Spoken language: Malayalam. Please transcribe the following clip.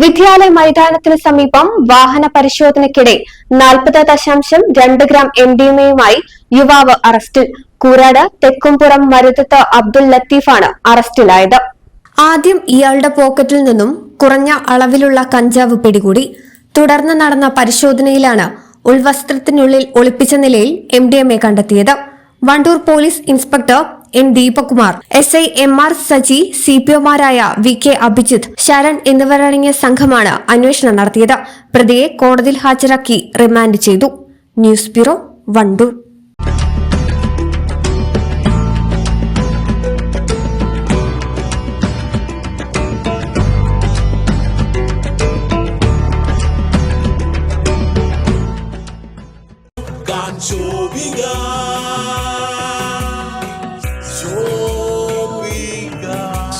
വിദ്യാലയ മൈതാനത്തിന് സമീപം വാഹന പരിശോധനയ്ക്കിടെ നാൽപ്പത് ദശാംശം രണ്ട് ഗ്രാം എം ഡി എമ്മയുമായി യുവാവ് അറസ്റ്റിൽ. കൂരാട് തെക്കുംപുറം മരുതത്ത് അബ്ദുൽ ലത്തീഫാണ് അറസ്റ്റിലായത്. ആദ്യം ഇയാളുടെ പോക്കറ്റിൽ നിന്നും കുറഞ്ഞ അളവിലുള്ള കഞ്ചാവ് പിടികൂടി. തുടർന്ന് നടന്ന പരിശോധനയിലാണ് ഉൾവസ്ത്രത്തിനുള്ളിൽ ഒളിപ്പിച്ച നിലയിൽ എം ഡി എം എ കണ്ടെത്തിയത്. Wandoor police inspector N Deepakumar S I M R Saji C P ഒമാരായ V K Abhijith Sharan എന്നിവരടങ്ങിയ സംഘമാണ് അന്വേഷണം നടത്തിയത്. പ്രതിയെ കോടതിയിൽ ഹാജരാക്കി റിമാൻഡ് ചെയ്തു. News bureau Wandoor.